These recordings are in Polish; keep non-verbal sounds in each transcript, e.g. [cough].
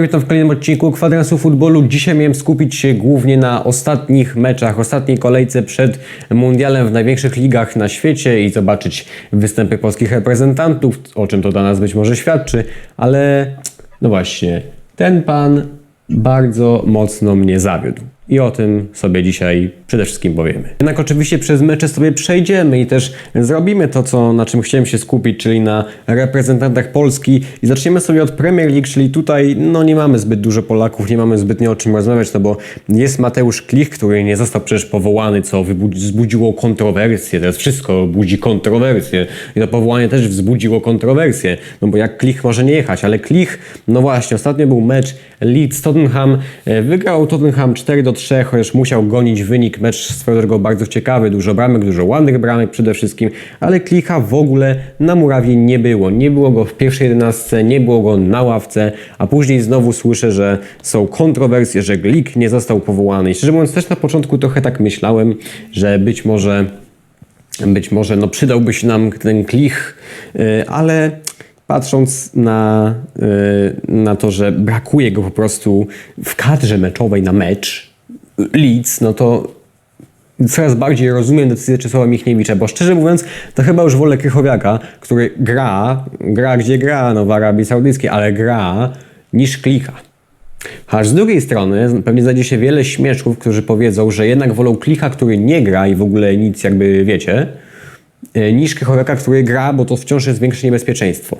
Witam w kolejnym odcinku Kwadransu Futbolu. Dzisiaj miałem skupić się głównie na ostatnich meczach, ostatniej kolejce przed mundialem w największych ligach na świecie i zobaczyć występy polskich reprezentantów, o czym to dla nas być może świadczy, ale no właśnie, ten pan bardzo mocno mnie zawiódł. I o tym sobie dzisiaj przede wszystkim powiemy. Jednak oczywiście przez mecze sobie przejdziemy i też zrobimy to, co, na czym chciałem się skupić, czyli na reprezentantach Polski. I zaczniemy sobie od Premier League, czyli tutaj no, nie mamy zbyt dużo Polaków, nie mamy zbytnio o czym rozmawiać, no bo jest Mateusz Klich, który nie został przecież powołany, co wzbudziło kontrowersję. Teraz wszystko budzi kontrowersję. I to powołanie też wzbudziło kontrowersję, no bo jak Klich może nie jechać, ale Klich, no właśnie, ostatnio był mecz Leeds-Tottenham, e, wygrał Tottenham 4 do 3, chociaż musiał gonić wynik, mecz swoją drogą bardzo ciekawy, dużo bramek, dużo ładnych bramek przede wszystkim, ale Klicha w ogóle na murawie nie było. Nie było go w pierwszej jedenastce, nie było go na ławce, a później znowu słyszę, że są kontrowersje, że Glik nie został powołany. I szczerze mówiąc też na początku trochę tak myślałem, że być może być może no, przydałby się nam ten klich, y, ale patrząc na, y, na to, że brakuje go po prostu w kadrze meczowej na mecz Leeds, no to coraz bardziej rozumiem decyzję Czesława Michniewicza, bo szczerze mówiąc, to chyba już wolę Krychowiaka, który gra, gra gdzie gra, no w Arabii Saudyjskiej, ale gra, niż Klicha. Aż z drugiej strony pewnie znajdzie się wiele śmieszków, którzy powiedzą, że jednak wolą Klicha, który nie gra i w ogóle nic jakby wiecie, e, niż Krychowiaka, który gra, bo to wciąż jest większe niebezpieczeństwo.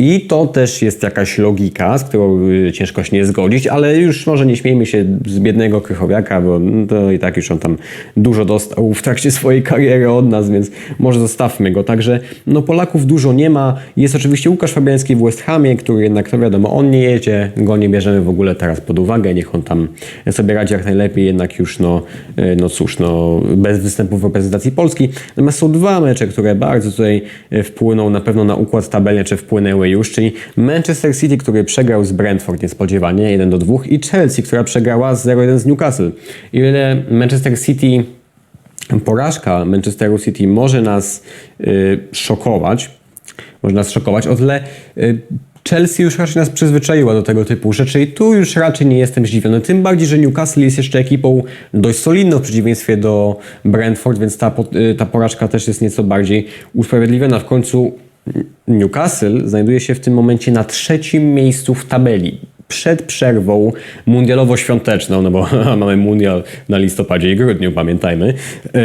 I to też jest jakaś logika, z którą y, ciężko się nie zgodzić, ale już może nie śmiejmy się z biednego Krychowiaka, bo no, to i tak już on tam dużo dostał w trakcie swojej kariery od nas, więc może zostawmy go. Także no Polaków dużo nie ma. Jest oczywiście Łukasz Fabiański w West Hamie, który jednak, to wiadomo, on nie jedzie, go nie bierzemy w ogóle teraz pod uwagę, niech on tam sobie radzi jak najlepiej, jednak już no, y, no cóż, no bez występów w reprezentacji Polski. Natomiast są dwa mecze, które bardzo tutaj y, wpłyną na pewno na układ tabelny, czy wpłynęły już, czyli Manchester City, który przegrał z Brentford niespodziewanie 1 do 2 i Chelsea, która przegrała 0-1 z Newcastle. I ile Manchester City porażka Manchesteru City może nas y, szokować, może nas szokować, o tyle y, Chelsea już raczej nas przyzwyczaiła do tego typu rzeczy i tu już raczej nie jestem zdziwiony. Tym bardziej, że Newcastle jest jeszcze ekipą dość solidną w przeciwieństwie do Brentford, więc ta, y, ta porażka też jest nieco bardziej usprawiedliwiona. W końcu Newcastle znajduje się w tym momencie na trzecim miejscu w tabeli. Przed przerwą mundialowo-świąteczną, no bo [laughs] mamy mundial na listopadzie i grudniu, pamiętajmy. Yy,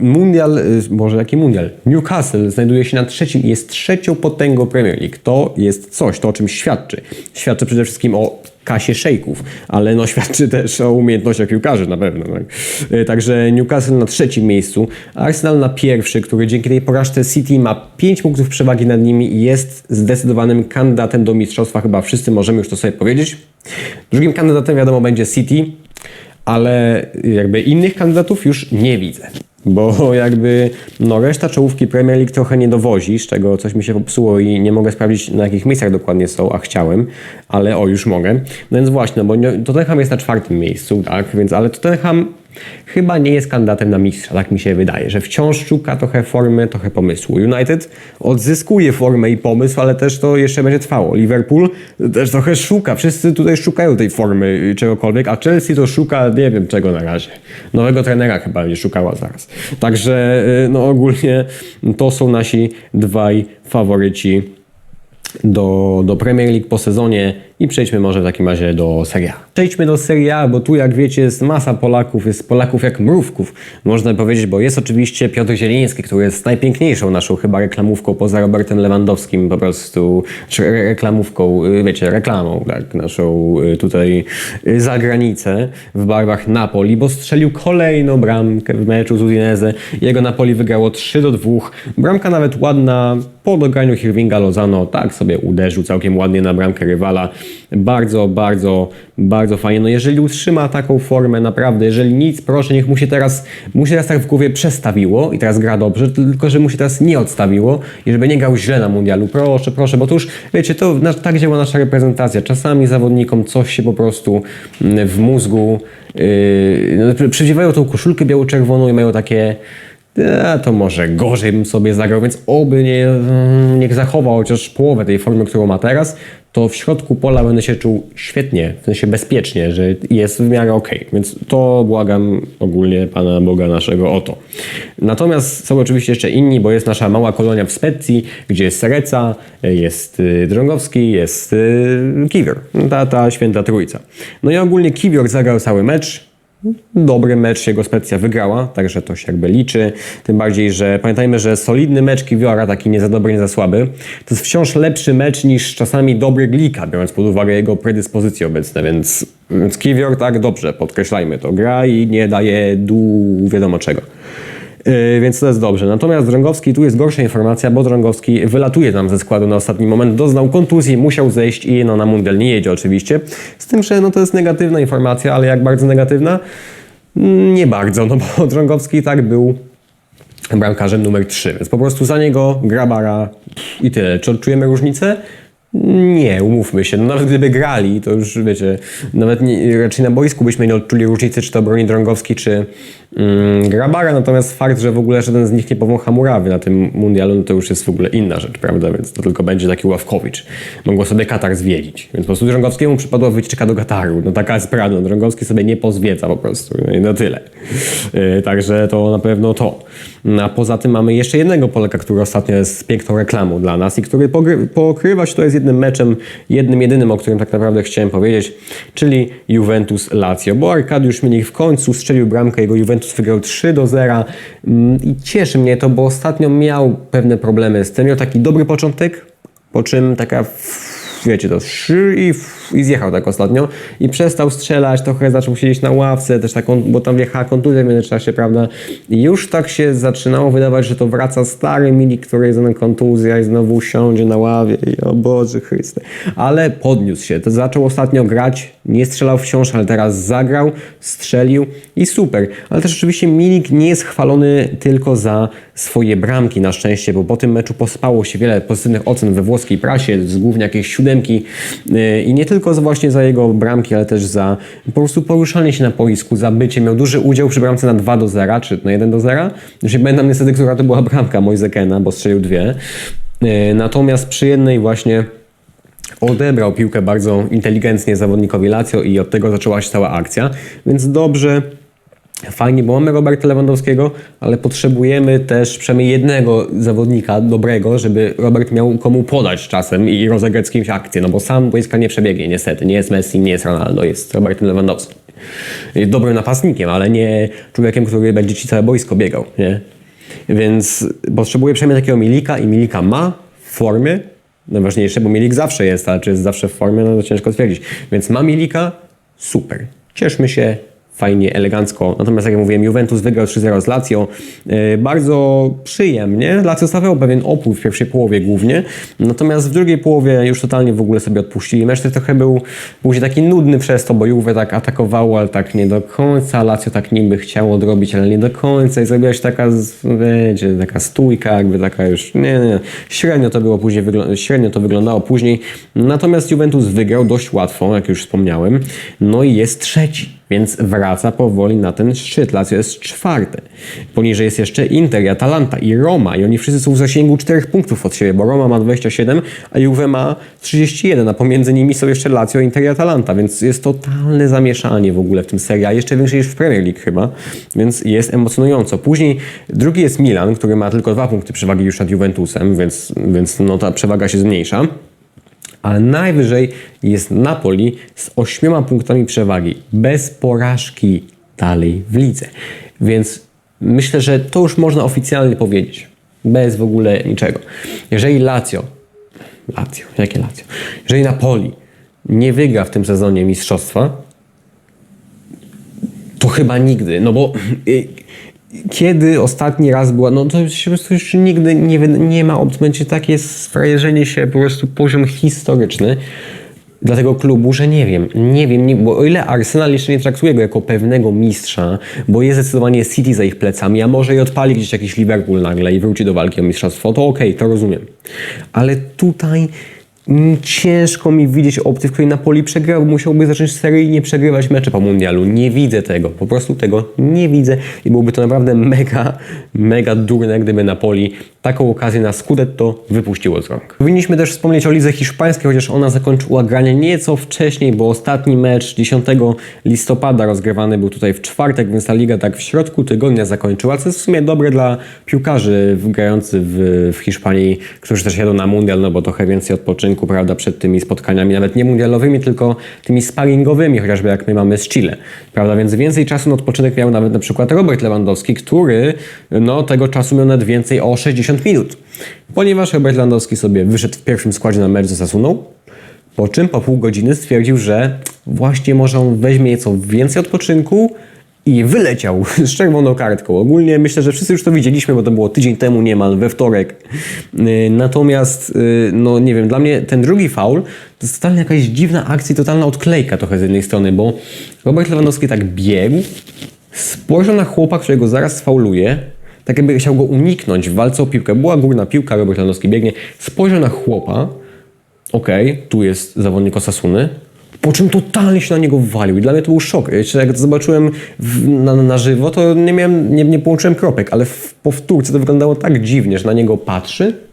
Mundial, może jaki mundial? Newcastle znajduje się na trzecim i jest trzecią potęgą Premier League. To jest coś, to o czym świadczy. Świadczy przede wszystkim o kasie szejków, ale no [laughs] świadczy też o umiejętnościach piłkarzy na pewno. Tak? Yy, Także Newcastle na trzecim miejscu, Arsenal na pierwszy, który dzięki tej porażce City ma 5 punktów przewagi nad nimi i jest zdecydowanym kandydatem do mistrzostwa. Chyba wszyscy możemy już to sobie powiedzieć. Drugim kandydatem wiadomo będzie City, ale jakby innych kandydatów już nie widzę. Bo [laughs] jakby no reszta czołówki Premier League trochę nie dowozi, z czego coś mi się popsuło i nie mogę sprawdzić na jakich miejscach dokładnie są, a chciałem, ale o już mogę. No więc właśnie, no bo Tottenham jest na czwartym miejscu, tak, więc ale Tottenham chyba nie jest kandydatem na mistrza, tak mi się wydaje, że wciąż szuka trochę formy, trochę pomysłu. United odzyskuje formę i pomysł, ale też to jeszcze będzie trwało. Liverpool też trochę szuka, wszyscy tutaj szukają tej formy czegokolwiek, a Chelsea to szuka nie wiem czego na razie. Nowego trenera chyba będzie szukała zaraz. Także y, no ogólnie to są nasi dwaj faworyci do, do Premier League po sezonie i przejdźmy może w takim razie do Serie A. Przejdźmy do Serie A, bo tu jak wiecie jest masa Polaków, jest Polaków jak mrówków, można powiedzieć, bo jest oczywiście Piotr Zieliński, który jest najpiękniejszą naszą chyba reklamówką poza Robertem Lewandowskim po prostu, czy re- reklamówką, y, wiecie, reklamą, tak, naszą y, tutaj y, za granicę w barwach Napoli, bo strzelił kolejną bramkę w meczu z Udinese. Jego Napoli wygrało 3 do 2. Bramka nawet ładna, po dograniu Hirvinga Lozano tak sobie uderzył całkiem ładnie na bramkę rywala. Bardzo, bardzo, bardzo fajnie. No jeżeli utrzyma taką formę, naprawdę, jeżeli nic, proszę, niech mu się teraz, mu się teraz tak w głowie przestawiło i teraz gra dobrze, tylko że mu się teraz nie odstawiło i żeby nie grał źle na mundialu. Proszę, proszę, bo to już, wiecie, to tak działa nasza reprezentacja. Czasami zawodnikom coś się po prostu mm, w mózgu yy, no, przywdziewają tą koszulkę biało-czerwoną i mają takie e, to może gorzej bym sobie zagrał, więc oby nie, mm, niech zachowa chociaż połowę tej formy, którą ma teraz, to w środku pola będę się czuł świetnie, w sensie bezpiecznie, że jest w miarę ok. Więc to błagam ogólnie Pana Boga naszego o to. Natomiast są oczywiście jeszcze inni, bo jest nasza mała kolonia w Specji, gdzie jest Sereca, jest y, Drągowski, jest y, Kiwior. Ta, ta święta trójca. No i ogólnie Kiwior zagrał cały mecz, dobry mecz jego Specja wygrała, także to się jakby liczy. Tym bardziej, że pamiętajmy, że solidny mecz Kiwiora, taki nie za dobry, nie za słaby, to jest wciąż lepszy mecz niż czasami dobry Glika, biorąc pod uwagę jego predyspozycje obecne, więc, więc Kiwior tak dobrze, podkreślajmy to, gra i nie daje dół wiadomo czego. Yy, więc to jest dobrze. Natomiast Drągowski, tu jest gorsza informacja, bo Drągowski wylatuje tam ze składu na ostatni moment, doznał kontuzji, musiał zejść i no, na mundial nie jedzie oczywiście. Z tym, że no, to jest negatywna informacja, ale jak bardzo negatywna? Mm, Nie bardzo, no bo [laughs] Drągowski tak był bramkarzem numer 3, więc po prostu za niego Grabara i tyle. Czy odczujemy różnicę? Nie, umówmy się. No nawet gdyby grali, to już wiecie, nawet nie, raczej na boisku byśmy nie odczuli różnicy, czy to broni Drągowski, czy mm, Grabara. Natomiast fakt, że w ogóle żaden z nich nie powącha murawy na tym mundialu, no to już jest w ogóle inna rzecz, prawda? Więc to tylko będzie taki Ławkowicz. Mogło sobie Katar zwiedzić. Więc po prostu Drągowskiemu przypadła wycieczka do Kataru. No taka jest prawda. No, Drągowski sobie nie pozwiedza po prostu. No i na tyle. Yy, także to na pewno to. No, a poza tym mamy jeszcze jednego Polaka, który ostatnio jest piękną reklamą dla nas i który pokrywa się to jest jednym meczem, jednym jedynym, o którym tak naprawdę chciałem powiedzieć, czyli Juventus-Lazio, bo Arkadiusz Milik w końcu strzelił bramkę, jego Juventus wygrał 3 do 0 Mm, i cieszy mnie to, bo ostatnio miał pewne problemy. Z tym, miał taki dobry początek, po czym taka wiecie, to i, i zjechał tak ostatnio i przestał strzelać, trochę zaczął siedzieć na ławce, też taką, bo tam wjechała kontuzja w międzyczasie, prawda? I już tak się zaczynało wydawać, że to wraca stary Milik, który jest na kontuzja i znowu usiądzie na ławie i o Boże Chryste. Ale podniósł się, to zaczął ostatnio grać, nie strzelał wciąż, ale teraz zagrał, strzelił i super. Ale też oczywiście Milik nie jest chwalony tylko za swoje bramki na szczęście, bo po tym meczu pospało się wiele pozytywnych ocen we włoskiej prasie, z głównie jakieś siódemki yy, i nie tylko za właśnie za jego bramki, ale też za po prostu poruszanie się na boisku, za bycie. Miał duży udział przy bramce na 2 do 0, czy na 1 do 0. Już nie pamiętam niestety, która to była bramka Moisekena, bo strzelił dwie. Yy, natomiast przy jednej właśnie odebrał piłkę bardzo inteligentnie zawodnikowi Lazio i od tego zaczęła się cała akcja, więc dobrze. Fajnie, bo mamy Roberta Lewandowskiego, ale potrzebujemy też przynajmniej jednego zawodnika dobrego, żeby Robert miał komu podać czasem i rozegrać z kimś akcję, no bo sam boiska nie przebiegnie niestety. Nie jest Messi, nie jest Ronaldo, jest Robertem Lewandowskim. Jest dobrym napastnikiem, ale nie człowiekiem, który będzie ci całe boisko biegał, nie? Więc potrzebuje przynajmniej takiego Milika i Milika ma w formie, najważniejsze, bo Milik zawsze jest, ale czy jest zawsze w formie, no to ciężko stwierdzić. Więc ma Milika, super. Cieszmy się, fajnie, elegancko. Natomiast jak ja mówiłem, Juventus wygrał 3-0 z Lazio. Yy, bardzo przyjemnie. Lazio stawiał pewien opór w pierwszej połowie głównie, natomiast w drugiej połowie już totalnie w ogóle sobie odpuścili. Mecz trochę był później taki nudny przez to, bo Juve tak atakowało, ale tak nie do końca. Lazio tak niby chciało odrobić, ale nie do końca i zrobiła się taka, wiecie, taka stójka, jakby taka już, nie, nie, średnio to było później, średnio to wyglądało później. Natomiast Juventus wygrał dość łatwo, jak już wspomniałem, no i jest trzeci. Więc wraca powoli na ten szczyt. Lazio jest czwarte. Poniżej jest jeszcze Inter, Atalanta i Roma. I oni wszyscy są w zasięgu 4 punktów od siebie, bo Roma ma 27, a Juve ma 31, a pomiędzy nimi są jeszcze Lazio, Inter i Atalanta. Więc jest totalne zamieszanie w ogóle w tym serii, a jeszcze większe niż w Premier League chyba. Więc jest emocjonująco. Później drugi jest Milan, który ma tylko dwa punkty przewagi już nad Juventusem, więc, więc no, ta przewaga się zmniejsza ale najwyżej jest Napoli z ośmioma punktami przewagi, bez porażki dalej w lidze. Więc myślę, że to już można oficjalnie powiedzieć, bez w ogóle niczego. Jeżeli Lazio, Lazio, jakie Lazio? Jeżeli Napoli nie wygra w tym sezonie mistrzostwa, to chyba nigdy, no bo [clears throat] y, kiedy ostatni raz była, no to się po prostu już nigdy nie, nie ma, opcji. będzie takie sfrajerzenie się, po prostu poziom historyczny dla tego klubu, że nie wiem, nie wiem, nie, bo o ile Arsenal jeszcze nie traktuje go jako pewnego mistrza, bo jest zdecydowanie City za ich plecami, a może i odpali gdzieś jakiś Liverpool nagle i wróci do walki o mistrzostwo, to okej, to rozumiem. Ale tutaj ciężko mi widzieć opcję, w której Napoli przegrał, musiałby zacząć seryjnie przegrywać mecze po mundialu. Nie widzę tego, po prostu tego nie widzę i byłoby to naprawdę mega, mega durne, gdyby Napoli taką okazję na Scudetto wypuściło z rąk. Powinniśmy też wspomnieć o lidze hiszpańskiej, chociaż ona zakończyła granie nieco wcześniej, bo ostatni mecz 10 listopada rozgrywany był tutaj w czwartek, więc ta liga tak w środku tygodnia zakończyła, co jest w sumie dobre dla piłkarzy grających w, w Hiszpanii, którzy też jadą na mundial, no bo trochę więcej odpoczynku, prawda, przed tymi spotkaniami, nawet nie mundialowymi, tylko tymi sparingowymi, chociażby jak my mamy z Chile, prawda, więc więcej czasu na odpoczynek miał nawet na przykład Robert Lewandowski, który no tego czasu miał nawet więcej o 60 minut, ponieważ Robert Lewandowski sobie wyszedł w pierwszym składzie na mecz ze Sasuną, po czym po pół godziny stwierdził, że właśnie może on weźmie nieco więcej odpoczynku i wyleciał [laughs] z czerwoną kartką. Ogólnie myślę, że wszyscy już to widzieliśmy, bo to było tydzień temu niemal, we wtorek. Yy, Natomiast, yy, no nie wiem, dla mnie ten drugi faul to jest totalnie jakaś dziwna akcja, totalna odklejka trochę z jednej strony, bo Robert Lewandowski tak biegł, spojrzał na chłopa, którego zaraz sfauluje, tak jakby chciał go uniknąć w walce o piłkę. Była górna piłka, Robert Lewandowski biegnie, spojrzał na chłopa, okej, tu jest zawodnik Osasuny, po czym totalnie się na niego walił i dla mnie to był szok. Jeszcze jak to zobaczyłem w, na, na żywo, to nie miałem, nie, nie połączyłem kropek, ale w powtórce to wyglądało tak dziwnie, że na niego patrzy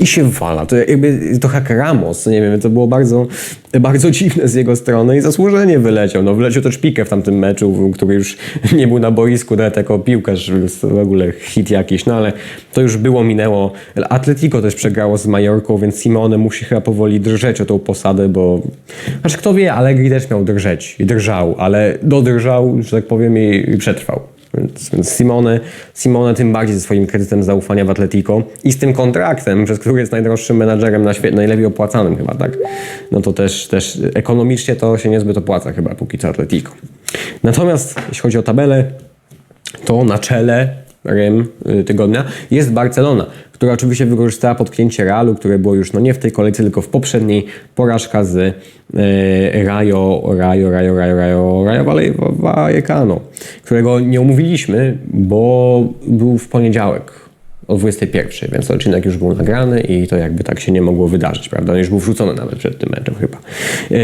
i się wala. To jakby jak Ramos, nie wiem, to było bardzo, bardzo dziwne z jego strony i zasłużenie wyleciał. No wyleciał też Pique w tamtym meczu, który już nie był na boisku, nawet jako piłkarz, w ogóle hit jakiś, no ale to już było, minęło. Atletico też przegrało z Majorką, więc Simone musi chyba powoli drżeć o tą posadę, bo aż kto wie, Allegri też miał drżeć i drżał, ale dodrżał, że tak powiem, i przetrwał. Więc, Simone, Simone tym bardziej ze swoim kredytem zaufania w Atletico i z tym kontraktem, przez który jest najdroższym menadżerem na świecie, najlepiej opłacanym chyba, tak? No to też, też ekonomicznie to się niezbyt opłaca chyba póki co Atletico. Natomiast jeśli chodzi o tabelę, to na czele Rym y, tygodnia jest Barcelona, która oczywiście wykorzystała potknięcie Realu, które było już no nie w tej kolejce, tylko w poprzedniej. Porażka z e, Rayo, Rayo, Rayo, Rayo, Rayo, Rayo Valle- Vallecano, którego nie omówiliśmy, bo był w poniedziałek o 21, więc odcinek już był nagrany i to jakby tak się nie mogło wydarzyć, prawda? Już był wrzucony nawet przed tym meczem chyba. Yy,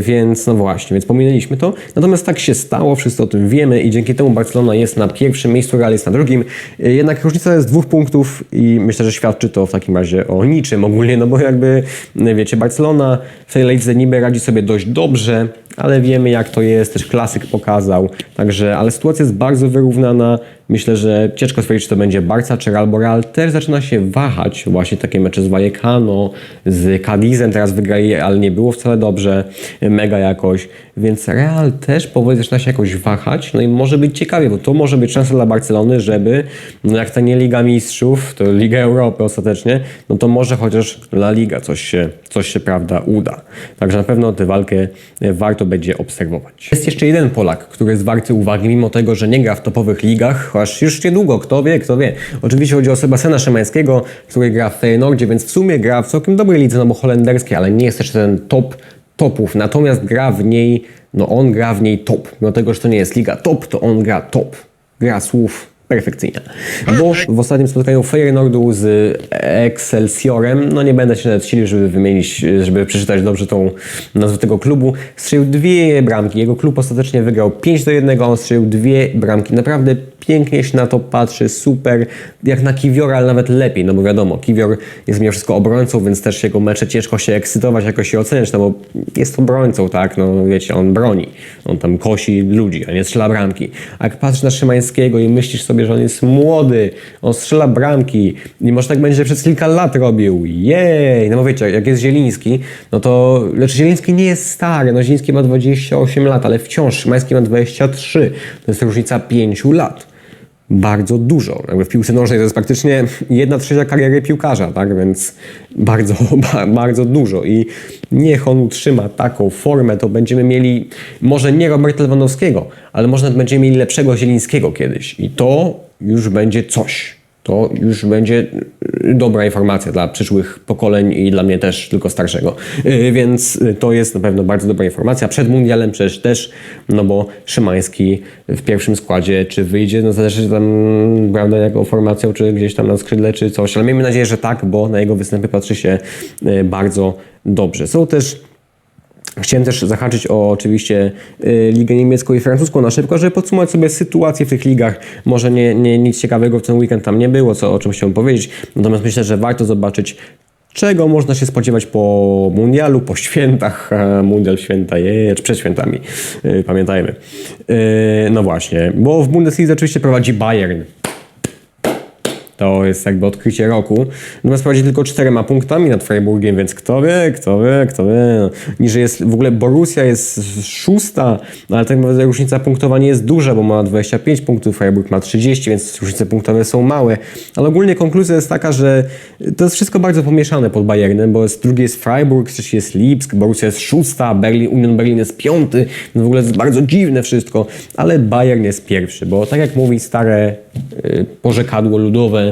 więc no właśnie, więc pominęliśmy to. Natomiast tak się stało, wszyscy o tym wiemy i dzięki temu Barcelona jest na pierwszym miejscu, Real jest na drugim. Yy, jednak różnica jest dwóch punktów i myślę, że świadczy to w takim razie o niczym ogólnie, no bo jakby, yy, wiecie, Barcelona w tej lejce niby radzi sobie dość dobrze, ale wiemy jak to jest, też klasyk pokazał, także, ale sytuacja jest bardzo wyrównana. Myślę, że ciężko stwierdzić, czy to będzie Barca czy Real, Real też zaczyna się wahać. Właśnie takie mecze z Vallecano, z Cadizem teraz wygrali, ale nie było wcale dobrze, mega jakoś. Więc Real też powoli zaczyna się jakoś wahać, no i może być ciekawie, bo to może być szansa dla Barcelony, żeby, no jak to nie Liga Mistrzów, to Liga Europy ostatecznie, no to może chociaż La Liga coś się, coś się prawda, uda. Także na pewno tę walkę e, warto będzie obserwować. Jest jeszcze jeden Polak, który jest warty uwagi, mimo tego, że nie gra w topowych ligach, chociaż już niedługo, kto wie, kto wie. Oczywiście chodzi o Sebastiana Szymańskiego, który gra w Feyenoordzie, więc w sumie gra w całkiem dobrej lidze, no bo holenderskiej, ale nie jest jeszcze ten top topów, natomiast gra w niej, no on gra w niej top. Mimo tego, że to nie jest liga top, to on gra top. Gra słów perfekcyjnie. Bo w ostatnim spotkaniu Feyenoordu z Excelsiorem, no nie będę się nawet silił, żeby wymienić, żeby przeczytać dobrze tą nazwę tego klubu, strzelił dwie bramki. Jego klub ostatecznie wygrał 5 do 1, on strzelił dwie bramki. Naprawdę pięknie się na to patrzy, super, jak na Kiwiora, ale nawet lepiej, no bo wiadomo, Kiwior jest mimo wszystko obrońcą, więc też jego mecze ciężko się ekscytować, jakoś się oceniać, no bo jest obrońcą, tak, no wiecie, on broni, on tam kosi ludzi, a nie strzela bramki. A jak patrzysz na Szymańskiego i myślisz sobie, że on jest młody, on strzela bramki i może tak będzie przez kilka lat robił, jej, no bo wiecie, jak jest Zieliński, no to, lecz Zieliński nie jest stary, no Zieliński ma 28 lat, ale wciąż Szymański ma 23, to jest różnica 5 lat bardzo dużo. Jakby w piłce nożnej to jest praktycznie jedna trzecia kariery piłkarza, tak? Więc bardzo, [laughs] ba- bardzo dużo. I niech on utrzyma taką formę, to będziemy mieli może nie Roberta Lewandowskiego, ale może będziemy mieli lepszego Zielińskiego kiedyś. I to już będzie coś. To już będzie y, dobra informacja dla przyszłych pokoleń i dla mnie też, tylko starszego. Y, Więc y, to jest na pewno bardzo dobra informacja. Przed mundialem przecież też, no bo Szymański w pierwszym składzie, czy wyjdzie, no zależy tam, prawda, jaką formacją, czy gdzieś tam na skrzydle, czy coś, ale miejmy nadzieję, że tak, bo na jego występy patrzy się bardzo dobrze. Są też Chciałem też zahaczyć o oczywiście y, Ligę Niemiecką i Francuską na szybko, żeby podsumować sobie sytuację w tych ligach. Może nie, nie, nic ciekawego w ten weekend tam nie było, co, o czym chciałem powiedzieć. Natomiast myślę, że warto zobaczyć, czego można się spodziewać po mundialu, po świętach. [laughs] Mundial święta, je, przed świętami, y, pamiętajmy. Y, no właśnie, bo w Bundeslidze oczywiście prowadzi Bayern. To jest jakby odkrycie roku. Natomiast prowadzi tylko czterema punktami nad Freiburgiem, więc kto wie, kto wie, kto wie. Niżej jest, w ogóle Borussia jest szósta, no ale tak naprawdę różnica punktowa nie jest duża, bo ma 25 punktów, Freiburg ma 30, więc różnice punktowe są małe. Ale ogólnie konkluzja jest taka, że to jest wszystko bardzo pomieszane pod Bayernem, bo jest, drugi jest Freiburg, trzeci jest Lipsk, Borussia jest szósta, Berlin, Union Berlin jest piąty. No w ogóle jest bardzo dziwne wszystko, ale Bayern jest pierwszy, bo tak jak mówi stare y, porzekadło ludowe,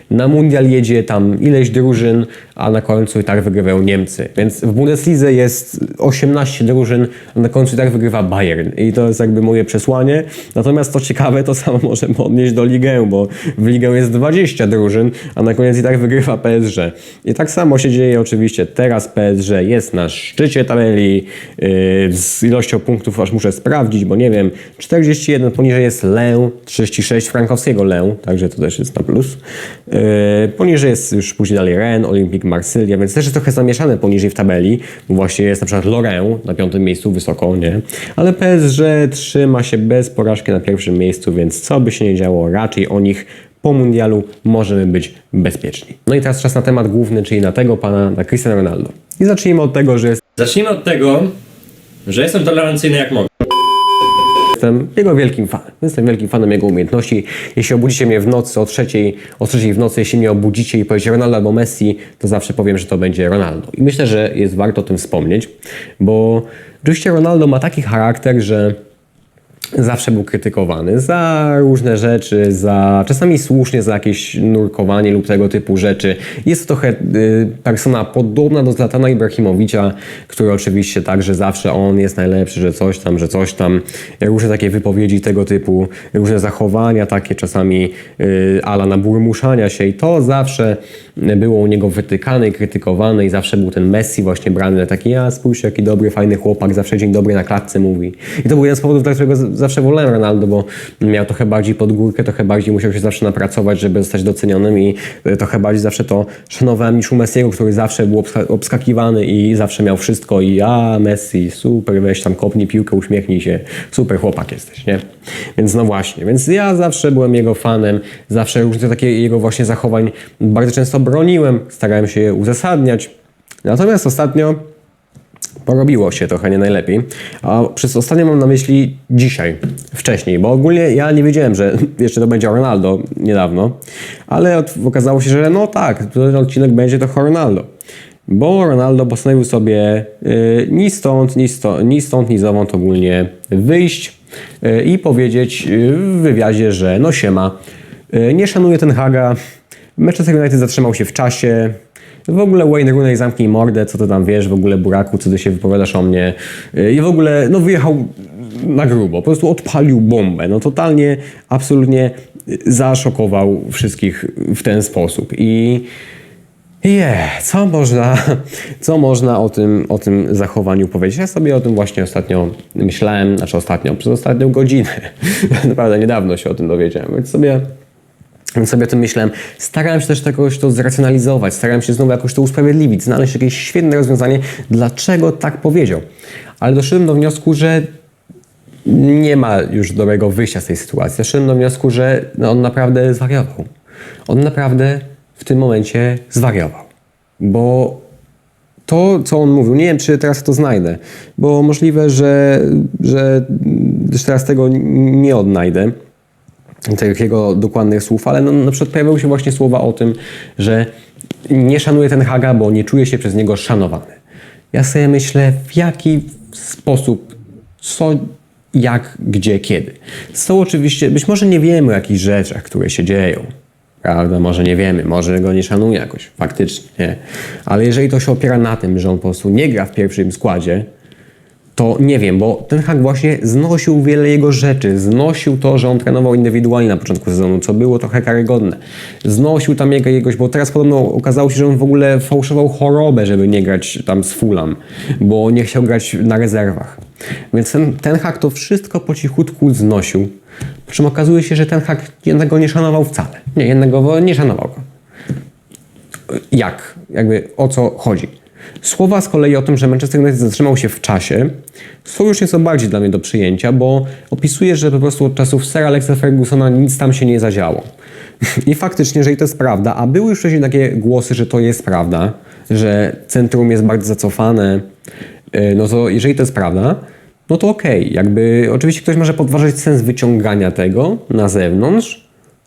na mundial jedzie tam ileś drużyn, a na końcu i tak wygrywają Niemcy. Więc w Bundeslidze jest 18 drużyn, a na końcu i tak wygrywa Bayern. I to jest jakby moje przesłanie. Natomiast to ciekawe, to samo [laughs] możemy odnieść do Ligę, bo w Ligę jest 20 drużyn, a na koniec i tak wygrywa PSG. I tak samo się dzieje oczywiście teraz PSG jest na szczycie tabeli yy, z ilością punktów, aż muszę sprawdzić, bo nie wiem, 41 poniżej jest Lę, 36 frankowskiego Lę, także to też jest na plus. Yy, poniżej jest już później dalej Rennes, Olympique Marsylia, więc też jest trochę zamieszane poniżej w tabeli. bo Właśnie jest na przykład Lorient na piątym miejscu, wysoko, nie? Ale PSG trzyma się bez porażki na pierwszym miejscu, więc co by się nie działo, raczej o nich po mundialu możemy być bezpieczni. No i teraz czas na temat główny, czyli na tego pana, na Cristiano Ronaldo. I zacznijmy od tego, że jest Zacznijmy od tego, że jestem tolerancyjny jak mogę. Jestem jego wielkim fanem. Jestem wielkim fanem jego umiejętności. Jeśli obudzicie mnie w nocy o trzeciej, o trzeciej w nocy, jeśli mnie obudzicie i powiecie Ronaldo albo Messi, to zawsze powiem, że to będzie Ronaldo. I myślę, że jest warto o tym wspomnieć, bo oczywiście Ronaldo ma taki charakter, że zawsze był krytykowany za różne rzeczy, za czasami słusznie za jakieś nurkowanie lub tego typu rzeczy. Jest to trochę y, persona podobna do Zlatana Ibrahimowicza, który oczywiście także zawsze on jest najlepszy, że coś tam, że coś tam. Różne takie wypowiedzi tego typu, różne zachowania takie czasami y, ala naburmuszania się i to zawsze było u niego wytykane i krytykowane i zawsze był ten Messi właśnie brany na taki, ja spójrz jaki dobry, fajny chłopak, zawsze dzień dobry na klatce mówi. I to był jeden z powodów, dla którego zawsze wolałem Ronaldo, bo miał trochę bardziej pod górkę, trochę bardziej musiał się zawsze napracować, żeby zostać docenionym i y, trochę bardziej zawsze to szanowałem niż u Messiego, który zawsze był obska- obskakiwany i zawsze miał wszystko i a Messi, super, weź tam kopnij piłkę, uśmiechnij się, super chłopak jesteś, nie? Więc no właśnie, więc ja zawsze byłem jego fanem, zawsze różne takie jego właśnie zachowań bardzo często broniłem, starałem się je uzasadniać. Natomiast ostatnio porobiło się trochę nie najlepiej. A przez ostatnio mam na myśli dzisiaj, wcześniej, bo ogólnie ja nie wiedziałem, że [laughs] jeszcze to będzie Ronaldo niedawno, ale okazało się, że no tak, ten odcinek będzie to Ronaldo. Bo Ronaldo postanowił sobie y, ni stąd, ni, sto, ni stąd, ni zowąd ogólnie wyjść y, i powiedzieć y, w wywiadzie, że no siema, y, nie szanuje ten Haga, Manchester United zatrzymał się w czasie, w ogóle Wayne Rooney zamknij mordę, co ty tam wiesz, w ogóle buraku, co ty się wypowiadasz o mnie. I w ogóle, no wyjechał na grubo, po prostu odpalił bombę. No totalnie, absolutnie zaszokował wszystkich w ten sposób. I je, co można, co można o tym, o tym zachowaniu powiedzieć? Ja sobie o tym właśnie ostatnio myślałem, znaczy ostatnio, przez ostatnią godzinę. [laughs] Naprawdę niedawno się o tym dowiedziałem, więc sobie więc sobie o tym myślałem. Starałem się też jakoś to zracjonalizować, starałem się znowu jakoś to usprawiedliwić, znaleźć jakieś świetne rozwiązanie, dlaczego tak powiedział. Ale doszedłem do wniosku, że nie ma już dobrego wyjścia z tej sytuacji. Doszedłem do wniosku, że no, on naprawdę zwariował. On naprawdę w tym momencie zwariował. Bo to, co on mówił, nie wiem, czy teraz to znajdę, bo możliwe, że, że że teraz tego nie odnajdę tych jego dokładnych słów, ale no, na przykład pojawiały się właśnie słowa o tym, że nie szanuje ten Haga, bo nie czuje się przez niego szanowany. Ja sobie myślę, w jaki sposób, co, jak, gdzie, kiedy. Są oczywiście, być może nie wiemy o jakichś rzeczach, które się dzieją. Prawda? Może nie wiemy, może go nie szanuje jakoś faktycznie, nie? Ale jeżeli to się opiera na tym, że on po prostu nie gra w pierwszym składzie, to nie wiem, bo ten hak właśnie znosił wiele jego rzeczy. Znosił to, że on trenował indywidualnie na początku sezonu, co było trochę karygodne. Znosił tam jego jegoś, bo teraz podobno okazało się, że on w ogóle fałszował chorobę, żeby nie grać tam z Fulham, bo nie chciał grać na rezerwach. Więc ten, ten hak to wszystko po cichutku znosił. Po czym okazuje się, że ten hak jednego nie szanował wcale. Nie, jednego nie szanował go jak, jakby o co chodzi. Słowa z kolei o tym, że Manchester United zatrzymał się w czasie, są już nieco bardziej dla mnie do przyjęcia, bo opisuje, że po prostu od czasów Sir Alexa Fergusona nic tam się nie zadziało. [laughs] I faktycznie, jeżeli to jest prawda, a były już wcześniej takie głosy, że to jest prawda, że centrum jest bardzo zacofane, yy, no to jeżeli to jest prawda, no to okej, jakby oczywiście ktoś może podważać sens wyciągania tego na zewnątrz,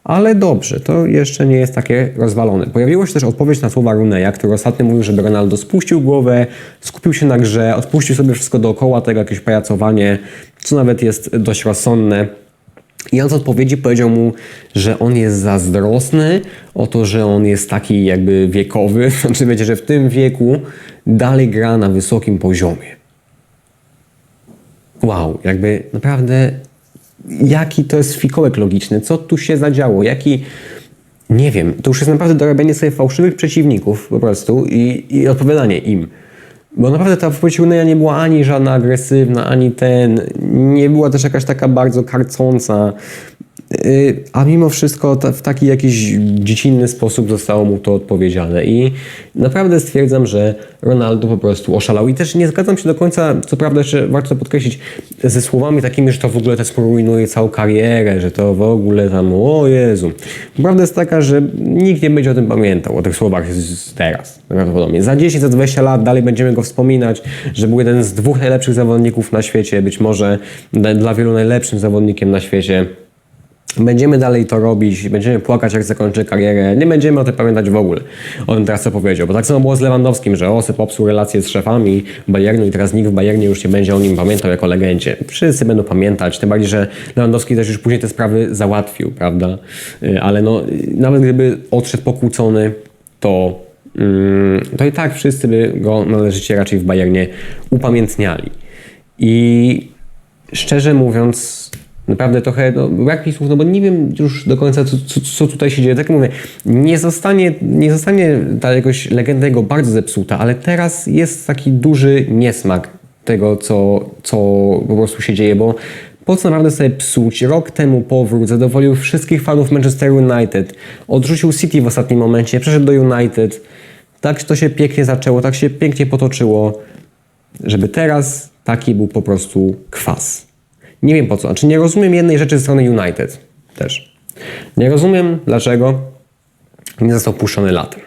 ale dobrze, to jeszcze nie jest takie rozwalone. Pojawiła się też odpowiedź na słowa Runeya, który ostatnio mówił, żeby Ronaldo spuścił głowę, skupił się na grze, odpuścił sobie wszystko dookoła tego, jakieś pajacowanie, co nawet jest dość rozsądne. I on z odpowiedzi powiedział mu, że on jest zazdrosny o to, że on jest taki jakby wiekowy, [laughs] znaczy wiecie, że w tym wieku dalej gra na wysokim poziomie. Wow, jakby naprawdę jaki to jest fikołek logiczny, co tu się zadziało, jaki... Nie wiem, to już jest naprawdę dorabianie sobie fałszywych przeciwników po prostu i, i odpowiadanie im. Bo naprawdę ta wypowiedź Runeya nie była ani żadna agresywna, ani ten, nie była też jakaś taka bardzo karcąca, a mimo wszystko ta, w taki jakiś dziecinny sposób zostało mu to odpowiedziane i naprawdę stwierdzam, że Ronaldo po prostu oszalał i też nie zgadzam się do końca, co prawda jeszcze warto to podkreślić, ze słowami takimi, że to w ogóle też rujnuje całą karierę, że to w ogóle tam, o Jezu. Prawda jest taka, że nikt nie będzie o tym pamiętał, o tych słowach teraz, prawdopodobnie. Za 10, za 20 lat dalej będziemy go wspominać, że był jeden z dwóch najlepszych zawodników na świecie, być może dla wielu najlepszym zawodnikiem na świecie. Będziemy dalej to robić, będziemy płakać, jak zakończy karierę, nie będziemy o tym pamiętać w ogóle. O tym teraz co powiedział, bo tak samo było z Lewandowskim, że Osy popsuł relacje z szefami Bayernu i teraz nikt w Bayernie już nie będzie o nim pamiętał jako legendzie. Wszyscy będą pamiętać, tym bardziej, że Lewandowski też już później te sprawy załatwił, prawda? Y, Ale no, y, nawet gdyby odszedł pokłócony, to, mm, to i tak wszyscy by go należycie raczej w Bayernie upamiętniali. I szczerze mówiąc, naprawdę trochę no, brak mi słów, no bo nie wiem już do końca, co, co, co tutaj się dzieje. Tak mówię, nie zostanie, nie zostanie ta jakoś legenda jego bardzo zepsuta, ale teraz jest taki duży niesmak tego, co, co po prostu się dzieje, bo po co naprawdę sobie psuć? Rok temu powrót, zadowolił wszystkich fanów Manchester United, odrzucił City w ostatnim momencie, przeszedł do United. Tak to się pięknie zaczęło, tak się pięknie potoczyło żeby teraz taki był po prostu kwas. Nie wiem po co. Znaczy nie rozumiem jednej rzeczy ze strony United też. Nie rozumiem dlaczego nie został puszczony latem.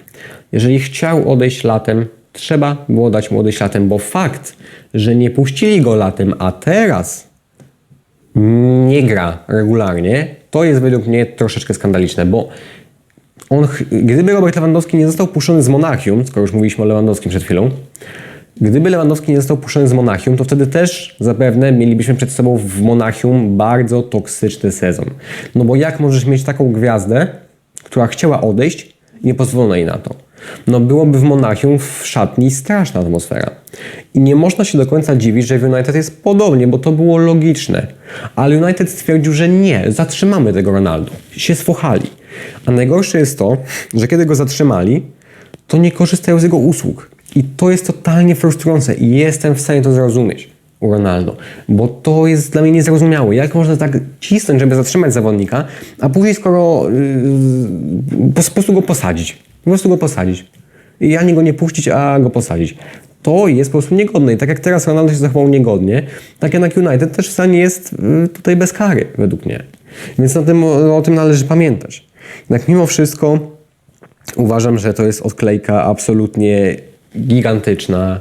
Jeżeli chciał odejść latem, trzeba było dać mu odejść latem, bo fakt, że nie puścili go latem, a teraz nie gra regularnie, to jest według mnie troszeczkę skandaliczne, bo on, gdyby Robert Lewandowski nie został puszczony z Monachium, skoro już mówiliśmy o Lewandowskim przed chwilą, gdyby Lewandowski nie został puszczony z Monachium, to wtedy też zapewne mielibyśmy przed sobą w Monachium bardzo toksyczny sezon. No bo jak możesz mieć taką gwiazdę, która chciała odejść i nie pozwolono jej na to? No byłoby w Monachium w szatni straszna atmosfera. I nie można się do końca dziwić, że w United jest podobnie, bo to było logiczne. Ale United stwierdził, że nie, zatrzymamy tego Ronaldo. Się sfochali. A najgorsze jest to, że kiedy go zatrzymali, to nie korzystają z jego usług. I to jest totalnie frustrujące i jestem w stanie to zrozumieć u Ronaldo, bo to jest dla mnie niezrozumiałe. Jak można tak cisnąć, żeby zatrzymać zawodnika, a później skoro yy, po, prostu go posadzić. Po prostu go posadzić. I ani go nie puścić, a go posadzić. To jest po prostu niegodne. I tak jak teraz Ronaldo się zachował niegodnie, tak jednak United też w stanie jest yy, tutaj bez kary, według mnie. Więc tym, o, o tym należy pamiętać. Jednak mimo wszystko Uważam, że to jest odklejka absolutnie gigantyczna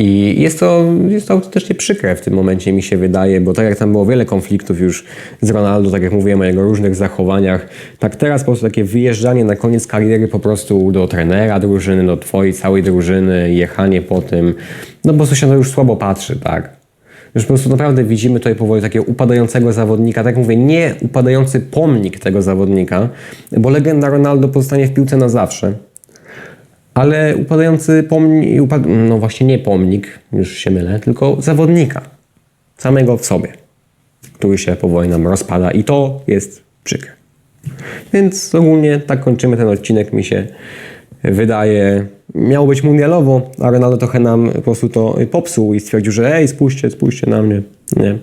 i jest to, jest to autentycznie przykre w tym momencie, mi się wydaje, bo tak jak tam było wiele konfliktów już z Ronaldo, tak jak mówiłem o jego różnych zachowaniach, tak teraz po prostu takie wyjeżdżanie na koniec kariery po prostu do trenera drużyny, do twojej całej drużyny, jechanie po tym, no po prostu się to już słabo patrzy, tak. Już po prostu naprawdę widzimy tutaj powoli takiego upadającego zawodnika. Tak jak mówię, nie upadający pomnik tego zawodnika, bo legenda Ronaldo pozostanie w piłce na zawsze. Ale upadający pomnik, upad... no właśnie nie pomnik, już się mylę, tylko zawodnika. Samego w sobie, który się powoli nam rozpada i to jest przykre. Więc ogólnie tak kończymy ten odcinek, mi się wydaje. Miało być mundialowo, a Ronaldo trochę nam po prostu to popsuł i stwierdził, że ej, spójrzcie, spójrzcie na mnie. Nie.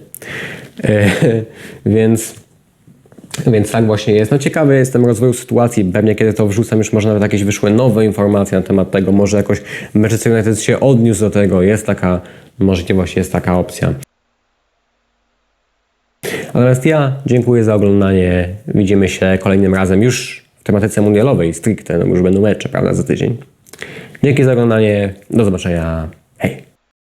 E, [laughs] więc, więc tak właśnie jest. No ciekawy jestem rozwoju sytuacji. Pewnie kiedy to wrzucam, już może nawet jakieś wyszły nowe informacje na temat tego. Może jakoś Manchester United się odniósł do tego. Jest taka możliwość, jest taka opcja. Natomiast ja dziękuję za oglądanie. Widzimy się kolejnym razem już w tematyce mundialowej, stricte, no już będą mecze, prawda, za tydzień. Dzięki za oglądanie. Do zobaczenia.